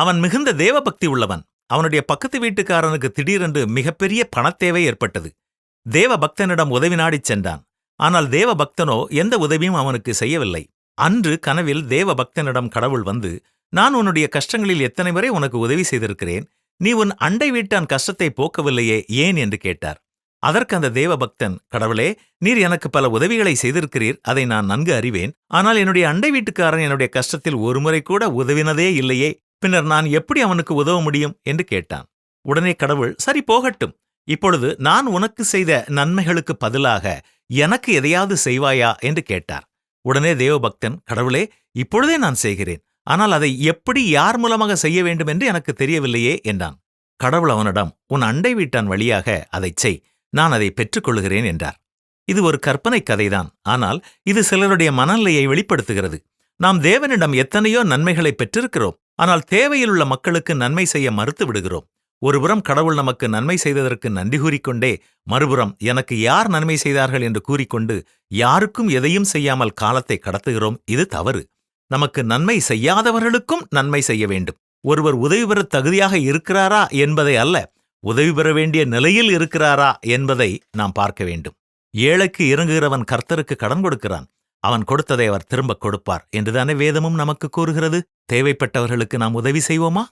அவன் மிகுந்த தேவபக்தி உள்ளவன். அவனுடைய பக்கத்து வீட்டுக்காரனுக்கு திடீரென்று மிகப்பெரிய பணத்தேவை ஏற்பட்டது. தேவபக்தனிடம் உதவி நாடிச் சென்றான். ஆனால் தேவபக்தனோ எந்த உதவியும் அவனுக்கு செய்யவில்லை. அன்று கனவில் தேவபக்தனிடம் கடவுள் வந்து நான் உன்னுடைய கஷ்டங்களில் எத்தனை முறை உனக்கு உதவி செய்திருக்கிறேன்? நீ உன் அண்டை வீட்டான் கஷ்டத்தை போக்கவில்லையே ஏன்? என்று கேட்டார். அதற்கு அந்த தேவ பக்தன் கடவுளே நீர் எனக்கு பல உதவிகளை செய்திருக்கிறீர் அதை நான் நன்கு அறிவேன். ஆனால் என்னுடைய அண்டை வீட்டுக்காரன் என்னுடைய கஷ்டத்தில் ஒருமுறை கூட உதவினதே இல்லையே பின்னர் நான் எப்படி அவனுக்கு உதவ முடியும்? என்று கேட்டான். உடனே கடவுள் சரி போகட்டும். இப்பொழுது நான் உனக்கு செய்த நன்மைகளுக்கு பதிலாக எனக்கு எதையாவது செய்வாயா? என்று கேட்டார். உடனே தேவபக்தன் கடவுளே இப்பொழுதே நான் செய்கிறேன். ஆனால் அதை எப்படி யார் மூலமாக செய்ய வேண்டும் என்று எனக்கு தெரியவில்லையே? என்றான். கடவுள் அவனிடம் உன் அண்டை வீட்டான் வழியாக அதைச் செய். நான் அதை பெற்றுக்கொள்கிறேன் என்றார். இது ஒரு கற்பனை கதைதான். ஆனால் இது சிலருடைய மனநிலையை வெளிப்படுத்துகிறது. நாம் தேவனிடம் எத்தனையோ நன்மைகளை பெற்றிருக்கிறோம். ஆனால் தேவையிலுள்ள மக்களுக்கு நன்மை செய்ய மறுத்து விடுகிறோம். ஒருபுறம் கடவுள் நமக்கு நன்மை செய்ததற்கு நன்றி கூறிக்கொண்டே மறுபுறம் எனக்கு யார் நன்மை செய்தார்கள் என்று கூறிக்கொண்டு யாருக்கும் எதையும் செய்யாமல் காலத்தை கடத்துகிறோம் இது தவறு. நமக்கு நன்மை செய்யாதவர்களுக்கும் நன்மை செய்ய வேண்டும். ஒருவர் உதவி பெற தகுதியாக இருக்கிறாரா என்பதை அல்ல உதவி பெற வேண்டிய நிலையில் இருக்கிறாரா என்பதை நாம் பார்க்க வேண்டும். ஏழைக்கு இறங்குகிறவன் கர்த்தருக்கு கடன் கொடுக்கிறான். அவன் கொடுத்ததை அவர் திரும்பக் கொடுப்பார். என்றுதானே வேதமும் நமக்கு கூறுகிறது? தேவைப்பட்டவர்களுக்கு நாம் உதவி செய்வோமா?